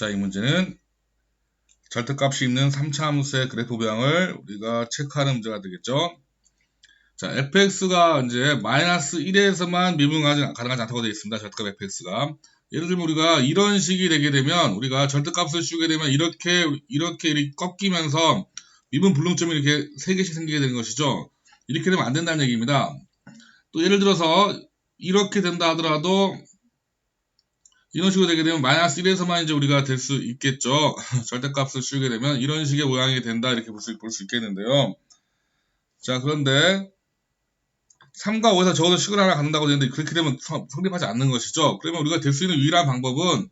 자, 이 문제는 절대값이 있는 3차 함수의 그래프 모양을 우리가 체크하는 문제가 되겠죠. 자, fx가 이제 마이너스 1에서만 미분하지 가능하지 않다고 되어 있습니다. 절대값 fx가. 예를 들면 우리가 이런 식이 되게 되면 우리가 절대값을 씌우게 되면 이렇게 이렇게 이렇게 꺾이면서 미분 불능점이 이렇게 세 개씩 생기게 되는 것이죠. 이렇게 되면 안 된다는 얘기입니다. 또 예를 들어서 이렇게 된다 하더라도 이런 식으로 되게 되면 마이너스 1에서만 이제 우리가 될 수 있겠죠. 절대값을 씌우게 되면 이런 식의 모양이 된다 이렇게 볼 수 있겠는데요. 자 그런데 3과 5에서 적어도 식을 하나 갖는다고 되는데 그렇게 되면 성- 성립하지 않는 것이죠. 그러면 우리가 될 수 있는 유일한 방법은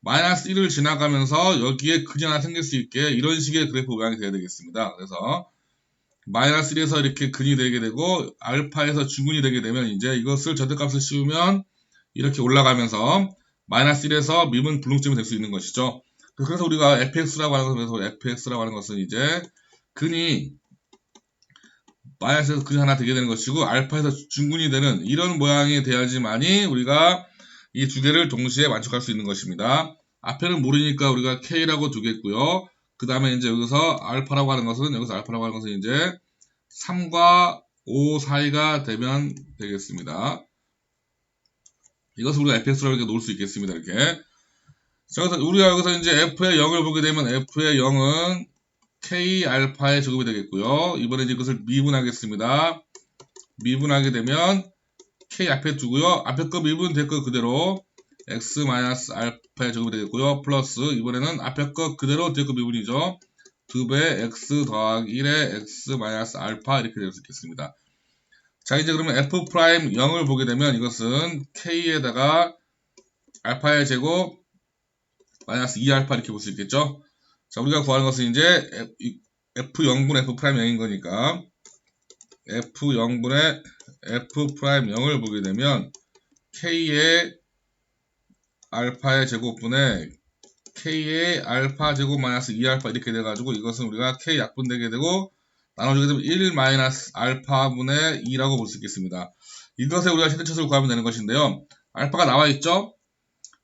마이너스 1을 지나가면서 여기에 근이 하나 생길 수 있게 이런 식의 그래프 모양이 되어야 되겠습니다. 그래서 마이너스 1에서 이렇게 근이 되게 되고 알파에서 중근이 되게 되면 이제 이것을 절대값을 씌우면 이렇게 올라가면서 마이너스 1에서 미분 불능점이 될 수 있는 것이죠. 그래서 우리가 fx라고 하는 것에서 fx라고 하는 것은 이제 근이 마이너스에서 근이 하나 되게 되는 것이고 알파에서 중근이 되는 이런 모양이 돼야지만이 우리가 이 두 개를 동시에 만족할 수 있는 것입니다. 앞에는 모르니까 우리가 k라고 두겠고요. 그 다음에 이제 여기서 알파라고 하는 것은 여기서 알파라고 하는 것은 이제 3과 5 사이가 되면 되겠습니다. 이것을 우리가 fx라고 이렇게 놓을 수 있겠습니다. 이렇게. 자, 그래서 우리가 여기서 이제 f의 0을 보게 되면 f의 0은 k 알파의 제곱이 되겠고요. 이번에 이것을 미분하겠습니다. 미분하게 되면 k 앞에 두고요. 앞에 거 미분 뒤에 거 그대로 x 마이너스 알파의 제곱이 되겠고요. 플러스 이번에는 앞에 거 그대로 뒤에 거 미분이죠. 2배 x 더하기 1의 x 마이너스 알파 이렇게 될 수 있겠습니다. 자 이제 그러면 f 프라임 0을 보게 되면 이것은 k에다가 알파의 제곱 마이너스 2알파 이렇게 볼 수 있겠죠. 자 우리가 구하는 것은 이제 f0분의 f 프라임 0인 거니까 f0분의 f 프라임 0을 보게 되면 k의 알파의 제곱분의 k의 알파 제곱 마이너스 2알파 이렇게 돼가지고 이것은 우리가 k 약분되게 되고 나눠주게 되면 1 마이너스 알파분의 2라고 볼 수 있겠습니다. 이것에 우리가 최대차수를 구하면 되는 것인데요. 알파가 나와 있죠?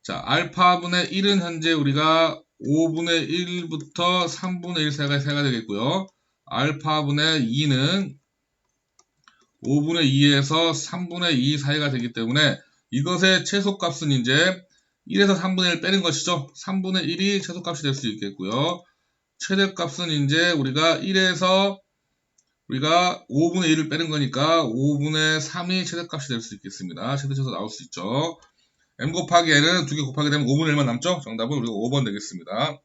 자, 알파분의 1은 현재 우리가 5분의 1부터 3분의 1 사이가, 사이가 되겠고요. 알파분의 2는 5분의 2에서 3분의 2 사이가 되기 때문에 이것의 최소값은 이제 1에서 3분의 1 빼는 것이죠. 3분의 1이 최소값이 될 수 있겠고요. 최대값은 이제 우리가 1에서 우리가 5분의 1을 빼는 거니까 5분의 3이 최대값이 될 수 있겠습니다. 최대쳐서 나올 수 있죠. m 곱하기 n은 두 개 곱하게 되면 5분의 1만 남죠? 정답은 우리가 5번 되겠습니다.